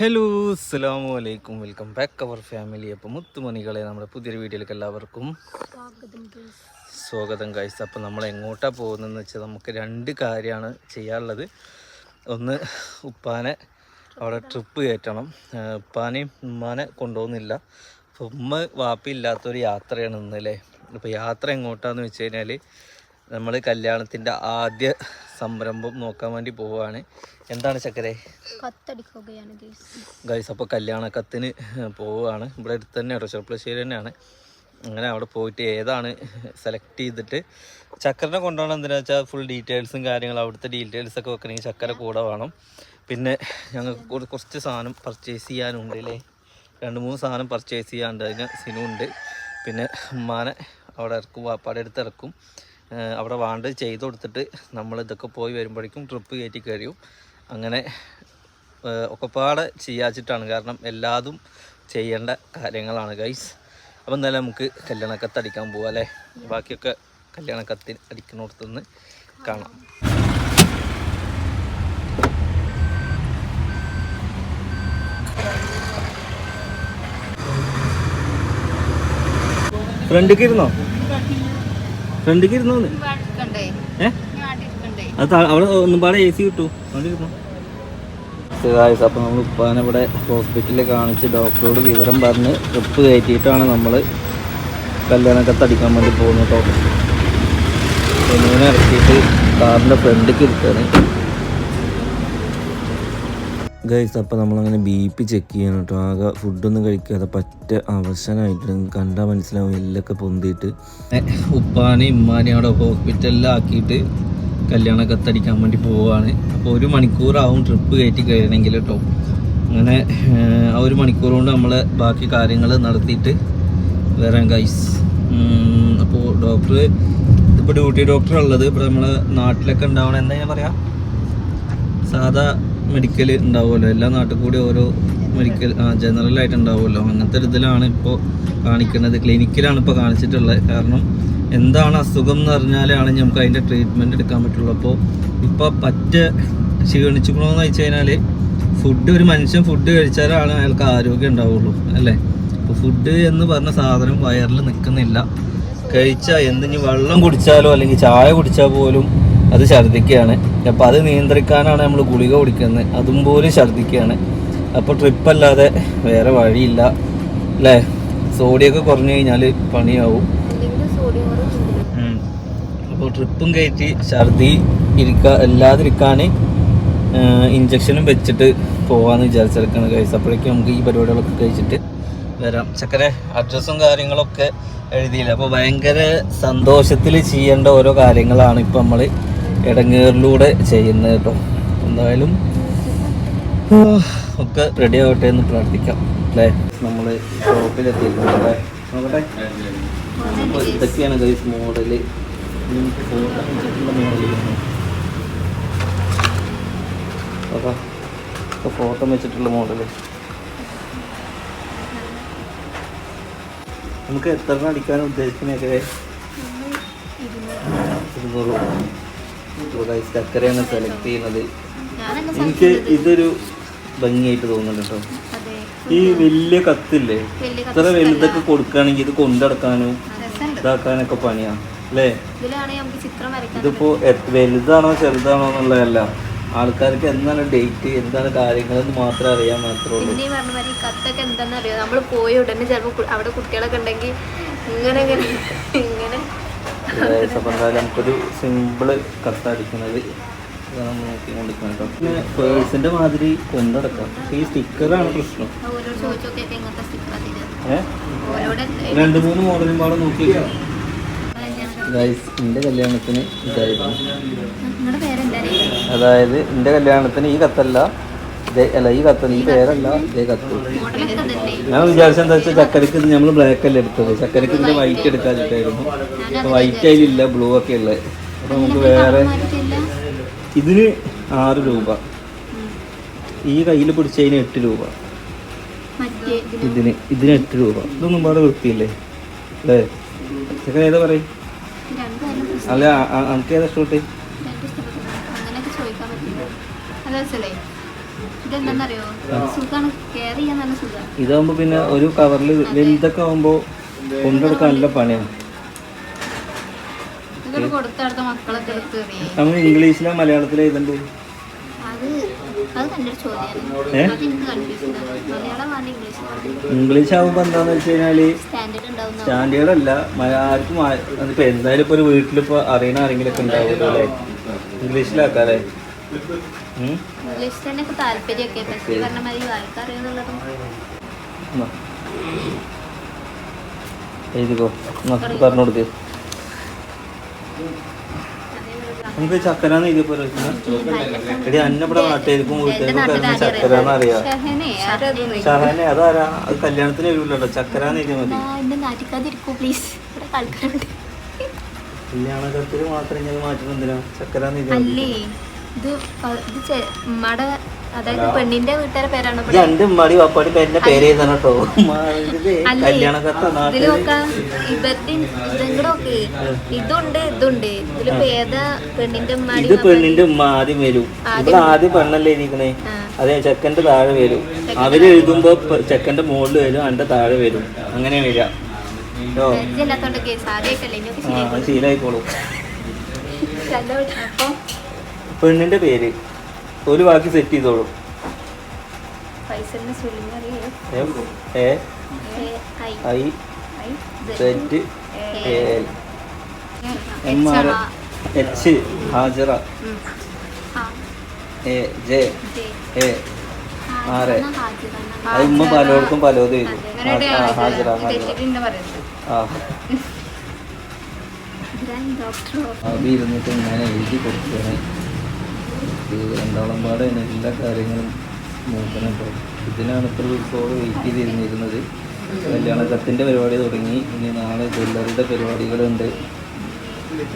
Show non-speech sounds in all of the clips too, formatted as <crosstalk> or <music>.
Hello അസ്സാം വലൈക്കും welcome back അവർ family. അപ്പോൾ മുത്തുമണികളെ നമ്മുടെ പുതിയൊരു വീഡിയോയിലേക്ക് എല്ലാവർക്കും സ്വാഗതം കഴിച്ചത് അപ്പോൾ നമ്മൾ എങ്ങോട്ടാണ് പോകുന്നതെന്ന് വെച്ചാൽ നമുക്ക് രണ്ട് കാര്യമാണ് ചെയ്യാനുള്ളത്. ഒന്ന് ഉപ്പാനെ അവിടെ ട്രിപ്പ് കയറ്റണം. ഉപ്പാനെയും ഉമ്മാനെ കൊണ്ടുപോകുന്നില്ല. അപ്പോൾ ഉമ്മ വാപ്പിയില്ലാത്തൊരു യാത്രയാണ് ഇന്നല്ലേ അപ്പോൾ യാത്ര എങ്ങോട്ടാന്ന് വെച്ച് കഴിഞ്ഞാൽ നമ്മൾ കല്യാണത്തിന്റെ ആദ്യ സംരംഭം നോക്കാൻ വേണ്ടി പോവുകയാണ് എന്താണ് ചക്കരെ? ഗൈസ് അപ്പോൾ കല്യാണ കത്തിന് പോവുകയാണ് ഇവിടെ അടുത്ത് തന്നെ ചെറുപ്പശ്ശേരി തന്നെയാണ്. അങ്ങനെ അവിടെ പോയിട്ട് ഏതാണ് സെലക്ട് ചെയ്തിട്ട് ചക്കരനെ കൊണ്ടുപോകണം എന്തിനാ വെച്ചാൽ ഫുൾ ഡീറ്റെയിൽസും കാര്യങ്ങളും അവിടുത്തെ ഡീറ്റെയിൽസ് ഒക്കെ വെക്കണമെങ്കിൽ ചക്കര കൂടെ വേണം. പിന്നെ ഞങ്ങൾക്ക് കുറച്ച് സാധനം പർച്ചേസ് ചെയ്യാനുണ്ട് അല്ലേ? രണ്ട് മൂന്ന് സാധനം പർച്ചേസ് ചെയ്യാനുണ്ട് അതിന് സിനുണ്ട്. പിന്നെ ഉമ്മാനെ അവിടെ ഇറക്കും വാപ്പാടെ അടുത്ത് ഇറക്കും. അവിടെ വാണ്ട് ചെയ്ത് കൊടുത്തിട്ട് നമ്മൾ ഇതൊക്കെ പോയി വരുമ്പോഴേക്കും ട്രിപ്പ് കയറ്റി കഴിയും അങ്ങനെ ഒക്കെപ്പാടെ ചെയ്യാച്ചിട്ടാണ്. കാരണം എല്ലാതും ചെയ്യേണ്ട കാര്യങ്ങളാണ് ഗൈസ് അപ്പം എന്തായാലും നമുക്ക് കല്യാണക്കത്ത് അടിക്കാൻ പോവാം അല്ലേ? ബാക്കിയൊക്കെ കല്യാണക്കത്തിന് അടിക്കുന്നിടത്തുനിന്ന് കാണാം. ഫ്രണ്ടിക്ക് ഇരുന്നോ? ഫ്രണ്ടിക്ക് ഇരുന്നോ അത് അവിടെ ഒന്നും പാടെ എ സി കിട്ടു അപ്പോൾ നമ്മൾ ഉപ്പാനിവിടെ ഹോസ്പിറ്റലിൽ കാണിച്ച് ഡോക്ടറോട് വിവരം പറഞ്ഞ് ട്രിപ്പ് കയറ്റിയിട്ടാണ് നമ്മൾ കല്യാണക്കത്ത് അടിക്കാൻ വേണ്ടി പോകുന്നത് കേട്ടോ. പെണ്ണുവിനെ ഇറക്കിയിട്ട് കാറിന്റെ ഫ്രണ്ടിലേക്ക് ഇരിക്കുകയാണ് ഗൈസ് അപ്പോൾ നമ്മളങ്ങനെ ബി പി ചെക്ക് ചെയ്യണം കേട്ടോ ആകെ ഫുഡൊന്നും കഴിക്കാതെ പറ്റ അവശനായിട്ട് കണ്ടാൽ മനസ്സിലാവും എല്ലൊക്കെ പൊന്തിയിട്ട്. ഉപ്പാനെ ഇമ്മാനെ അവിടെ ഹോസ്പിറ്റലിൽ ആക്കിയിട്ട് കല്യാണ കത്തടിക്കാൻ വേണ്ടി പോവുകയാണ് അപ്പോൾ ഒരു മണിക്കൂറാവും ട്രിപ്പ് കയറ്റി കഴിയണമെങ്കിൽ കേട്ടോ അങ്ങനെ ആ ഒരു മണിക്കൂർ കൊണ്ട് നമ്മൾ ബാക്കി കാര്യങ്ങൾ നടത്തിയിട്ട് വരാം ഗൈസ് അപ്പോൾ ഡോക്ടർ ഇപ്പോൾ ഡ്യൂട്ടി ഡോക്ടർ ഉള്ളത്. ഇപ്പോൾ നമ്മളെ നാട്ടിലൊക്കെ ഉണ്ടാവണം എന്താ ഞാൻ പറയാം? സാധാ മെഡിക്കൽ ഉണ്ടാവുമല്ലോ. എല്ലാ നാട്ടിൽ കൂടി ഓരോ മെഡിക്കൽ ജനറൽ ആയിട്ട് ഉണ്ടാവുമല്ലോ. അങ്ങനത്തെ ഒരു ഇതിലാണ് ഇപ്പോൾ കാണിക്കുന്നത്. ക്ലിനിക്കിലാണ് ഇപ്പോൾ കാണിച്ചിട്ടുള്ളത്. കാരണം എന്താണ് അസുഖം എന്ന് പറഞ്ഞാലാണ് നമുക്ക് അതിന്റെ ട്രീറ്റ്മെന്റ് എടുക്കാൻ പറ്റുള്ളൂ. അപ്പോൾ ഇപ്പോൾ പറ്റ ക്ഷീണിച്ചിക്കണമെന്ന് വെച്ച് കഴിഞ്ഞാൽ ഫുഡ് ഒരു മനുഷ്യൻ ഫുഡ് കഴിച്ചാലാണ് അയാൾക്ക് ആരോഗ്യം ഉണ്ടാവുള്ളൂ അല്ലേ? അപ്പോൾ ഫുഡ് എന്ന് പറഞ്ഞ സാധനം വയറിൽ നിൽക്കുന്നില്ല. കഴിച്ചാൽ എന്തിനി വെള്ളം കുടിച്ചാലോ അല്ലെങ്കിൽ ചായ കുടിച്ചാൽ പോലും അത് ഛർദ്ദിക്കുകയാണ്. അപ്പോൾ അത് നിയന്ത്രിക്കാനാണ് നമ്മൾ ഗുളിക കുടിക്കുന്നത്. അതും പോലും ഛർദ്ദിക്കുകയാണ്. അപ്പോൾ ട്രിപ്പല്ലാതെ വേറെ വഴിയില്ല. അല്ലേ? സോഡിയൊക്കെ കുറഞ്ഞു കഴിഞ്ഞാൽ പണിയാവും. അപ്പോൾ ട്രിപ്പും കയറ്റി ഛർദി ഇരിക്കുക അല്ലാതിരിക്കാൻ ഇഞ്ചക്ഷനും വെച്ചിട്ട് പോകാമെന്ന് വിചാരിച്ചെടുക്കണം കഴിച്ചത് അപ്പോഴേക്കും നമുക്ക് ഈ പരിപാടികളൊക്കെ കഴിച്ചിട്ട് വരാം. ചക്കരെ അഡ്രസ്സും കാര്യങ്ങളൊക്കെ എഴുതിയില്ല? അപ്പോൾ ഭയങ്കര സന്തോഷത്തിൽ ചെയ്യേണ്ട ഓരോ കാര്യങ്ങളാണ് ഇപ്പം നമ്മൾ ഇടങ്ങേറിലൂടെ ചെയ്യുന്നത് കേട്ടോ. എന്തായാലും ഒക്കെ റെഡി ആവട്ടെ എന്ന് പ്രാർത്ഥിക്കാം അല്ലേ? നമ്മൾ ഷോപ്പിലെത്തിയിട്ടുണ്ട് അല്ലേ? നോക്കട്ടെ. അപ്പോൾ ഇതൊക്കെയാണ് ഗൈസ് മോഡൽ ഫോട്ടോ വെച്ചിട്ടുള്ള മോഡൽ നമുക്ക് എത്ര അടിക്കാൻ ഉദ്ദേശിക്കുന്നതൊക്കെ? ഇരുന്നൂറ്. ചക്കരയാണ് സെലക്ട് ചെയ്യുന്നത്. എനിക്ക് ഇതൊരു ഭംഗിയായിട്ട് തോന്നുന്നുണ്ട് കേട്ടോ ഈ വലിയ കത്തില്ലേ? ഇത്ര വലുതൊക്കെ കൊടുക്കുകയാണെങ്കിൽ ഇത് കൊണ്ടടക്കാനും ഇതാക്കാനൊക്കെ പണിയാ അല്ലേ? ഇതിപ്പോ വലുതാണോ ചെറുതാണോ എന്നുള്ളതല്ല. ആൾക്കാർക്ക് എന്താണ് ഡേറ്റ് എന്താണ് കാര്യങ്ങൾ എന്ന് മാത്രം അറിയാൻ മാത്രമേ ഉള്ളൂ. ഈ കത്തൊക്കെ എന്താണെന്ന് അറിയോ? നമ്മൾ പോയ ഉടനെ ചിലപ്പോൾ അവിടെ കുട്ടികളൊക്കെ ഉണ്ടെങ്കിൽ ഇങ്ങനെ ഇങ്ങനെ ഇങ്ങനെ എന്തായാലും നമുക്കൊരു സിമ്പിൾ കത്തടിക്കുന്നത് നമ്മൾ നോക്കിക്കൊണ്ടിരിക്കുന്നത് കേട്ടോ. പിന്നെ പേഴ്സിന്റെ മാതിരി കൊണ്ടടക്കാം. പക്ഷേ ഈ സ്റ്റിക്കറാണ് പ്രശ്നം. രണ്ടു ഏഹ് മൂന്ന് മോഡലും പാടെ നോക്കി ഗൈസ് എന്റെ കല്യാണത്തിന് ഇതായിരുന്നു. അതായത് എന്റെ കല്യാണത്തിന് ഈ കത്തല്ല. അല്ല ഈ കത്തല്ല ഈ പേരല്ല ഇതേ കത്ത്. ഞാൻ വിചാരിച്ചത് എന്താ വെച്ചാൽ ചക്കരക്ക് ഇത് നമ്മൾ ബ്ലാക്ക് അല്ല എടുത്തത്. ചക്കരക്ക് ഇതിന്റെ വൈറ്റ് എടുക്കാതിട്ടായിരുന്നു അപ്പൊ വൈറ്റ് അതിലില്ല ബ്ലൂ ഒക്കെ ഉള്ളത് അപ്പൊ നമുക്ക് വേറെ ഇതിന് ആറ് രൂപ. ഈ കയ്യിൽ പിടിച്ചതിന് എട്ട് രൂപ. ഇതിന് ഇതിന് എട്ട് രൂപ. ഇതൊന്നും പാടെ വൃത്തിയില്ലേ? അല്ലേ? ചക്കര ഏതാ പറയും? അല്ല അനക്ക് ഏതാ ഇഷ്ടപ്പെട്ട്? ഇതെന്താണെന്നറിയോ സുഖമാണ് കെയർ ചെയ്യാൻ നല്ല സുഖമാണ് ഇതാകുമ്പോൾ പിന്നെ ഒരു കവറിൽ വലുതൊക്കെ ആവുമ്പോ കൊണ്ടെടുക്കാൻ നല്ല പണിയാണ്. ഇതൊക്കെ കൊടുത്തടുത്ത മക്കളൊക്കെ എടുത്ത് എറിയും. നമ്മൾ ഇംഗ്ലീഷിലോ മലയാളത്തിലോ എഴുതണ്ട്? അത് അത് നല്ലൊരു ചോദ്യമാണ് ഏ? അത് എനിക്ക് കൺഫ്യൂഷൻ മലയാളമാണ് ഇംഗ്ലീഷ് ഇംഗ്ലീഷ് എന്താന്ന് വെച്ച് കഴിഞ്ഞാൽ സ്റ്റാൻഡേർഡ് ഉണ്ടാവുന്ന സ്റ്റാൻഡേർഡ് അല്ല മ- ആർക്കും ആ- അതിപ്പോ എന്തായാലും ഇപ്പൊ ഒരു വീട്ടിലിപ്പോ അറിയണ ആരെങ്കിലും ഒക്കെ ഉണ്ടാവുമല്ലോ അല്ലേ? ഇംഗ്ലീഷിലാക്കാല്ലേ? ഇംഗ്ലീഷ് തന്നെ താല്പര്യമൊക്കെ. പക്ഷേ പറഞ്ഞ മാതിരി വായിക്കറിയാന്നുള്ളതും. എഴുതിക്കോ. പറഞ്ഞു കൊടുക്ക് നമുക്ക് ചക്കരാന്ന് എഴുതിയപ്പോ എടി അന്നവിടെ നാട്ടിലേക്കും വീട്ടുകാർക്കും ചക്കരാന്ന് അറിയാം. ഷഹനെ അതാരാ? അത് കല്യാണത്തിന് വരില്ലല്ലോ ചക്കരാന്ന് എഴുതിയാൽ മതി. കല്യാണത്തിൽ മാത്രം ഇങ്ങനെ മാറ്റണം എന്തിനാ? ചക്കരാന്ന് എഴുതിയാൽ ഇത് ഇത് ചെ- അതായത് പെണ്ണിന്റെ വീട്ടുകാരെ പേരാണ് രണ്ട് ഉമ്മാടി വാപ്പാടി പേരിന്റെ പേര് എഴുതണം കേട്ടോ. അല്ലേ? കല്യാണ കത്ത ഇവരുടെ ഇതുണ്ട് ഇതുണ്ട്. ഇതിൽ പെണ്ണിന്റെ ഉമ്മാടി ഇത് പെണ്ണിന്റെ ഉമ്മ ആദ്യം വരും. ഇവിടെ ആദ്യം പെണ്ണല്ലേ ഇരിക്കണേ. അതെ ചെക്കന്റെ താഴെ വരും. അവർ എഴുതുമ്പോ ചെക്കന്റെ മുകളിൽ വരും അന്റെ താഴെ വരും. അങ്ങനെ വരിക. ശീലായിക്കോളും. <laughs> അപ്പൊ പെണ്ണിന്റെ പേര്. ഒരു വാക്ക് സെറ്റ് ചെയ്തോളൂ. M A I. Set L M R H Hajara. ആ, എ ജെ. എ ആറ്. അത് ഉമ്മ പലതും ആ, ഹാജറ അത് ഇരുന്നിട്ട് ഇങ്ങനെ എഴുതി കൊടുക്കുകയാണ്. ഇത് രണ്ടാളം പാടെ എല്ലാ കാര്യങ്ങളും നോക്കണം ഇപ്പോൾ ഇതിനാണ് ഇത്ര ദിവസത്തോട് വെയിറ്റ് ചെയ്തിരുന്നിരുന്നത്. കല്യാണക്കത്തിന്റെ പരിപാടി തുടങ്ങി. ഇനി നാളെ ജ്വല്ലറിയുടെ പരിപാടികളുണ്ട്.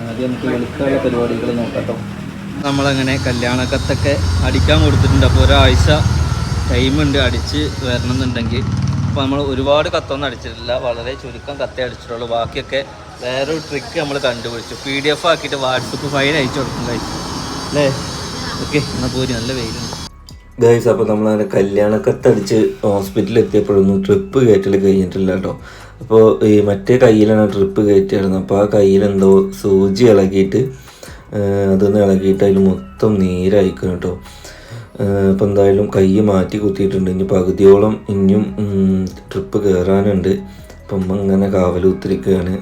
ആദ്യം നമുക്ക് വെളുക്കാനുള്ള പരിപാടികൾ നോക്കട്ടോ നമ്മളങ്ങനെ കല്യാണക്കത്തൊക്കെ അടിക്കാൻ കൊടുത്തിട്ടുണ്ട്. അപ്പോൾ ഒരാഴ്ച ടൈമുണ്ട് അടിച്ച് വരണം എന്നുണ്ടെങ്കിൽ അപ്പോൾ നമ്മൾ ഒരുപാട് കത്തൊന്നും അടിച്ചിട്ടില്ല. വളരെ ചുരുക്കം കത്തേ അടിച്ചിട്ടുള്ളൂ. ബാക്കിയൊക്കെ വേറൊരു ട്രിക്ക് നമ്മൾ കണ്ടുപിടിച്ചു. പി ഡി എഫ് ആക്കിയിട്ട് വാട്സപ്പ് ഫയൽ അയച്ചു കൊടുക്കും ഗൈസ് അല്ലേ? ഓക്കെ എന്നാൽ പോരി നല്ല വെയിലുണ്ട് ഗൈസ് അപ്പോൾ നമ്മൾ അങ്ങനെ കല്യാണക്കത്തടിച്ച് ഹോസ്പിറ്റലിൽ എത്തിയപ്പോഴൊന്നും ട്രിപ്പ് കയറ്റൽ കഴിഞ്ഞിട്ടില്ല കേട്ടോ. അപ്പോൾ ഈ മറ്റേ കയ്യിലാണ് ട്രിപ്പ് കയറ്റിയായിരുന്നു അപ്പോൾ ആ കയ്യിലെന്തോ സൂചി ഇളകിയിട്ട് അതൊന്ന് ഇളകിയിട്ട് അതിൽ മൊത്തം നീരായിക്കണം കേട്ടോ. അപ്പോൾ എന്തായാലും കൈ മാറ്റി കുത്തിയിട്ടുണ്ട്. ഇനി പകുതിയോളം ഇനിയും ട്രിപ്പ് കയറാനുണ്ട് അപ്പം അങ്ങനെ കാവലൂത്തിരിക്കുകയാണ്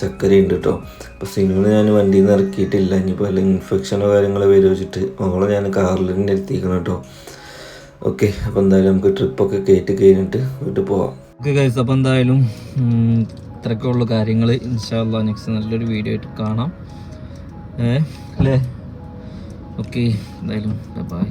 ചക്കരയുണ്ട് കേട്ടോ അപ്പോൾ സിനിമ ഞാൻ വണ്ടിയിൽ നിന്ന് ഇറക്കിയിട്ടില്ല. ഇനിയിപ്പോൾ വല്ല ഇൻഫെക്ഷനോ കാര്യങ്ങളോ വരും വെച്ചിട്ട് ഓളെ ഞാൻ കാറിൽ തന്നെ എത്തിക്കണം കേട്ടോ ഓക്കെ അപ്പോൾ എന്തായാലും നമുക്ക് ട്രിപ്പൊക്കെ കയറ്റി കഴിഞ്ഞിട്ട് വീട്ടിൽ പോവാം. ഓക്കെ ഗൈസ് അപ്പോൾ എന്തായാലും ഇത്രയൊക്കെ ഉള്ളു കാര്യങ്ങൾ ഇൻഷാല്ല നെക്സ്റ്റ് നല്ലൊരു വീഡിയോ ആയിട്ട് കാണാം. ഏ അല്ലേ? ഓക്കെ എന്തായാലും ബൈ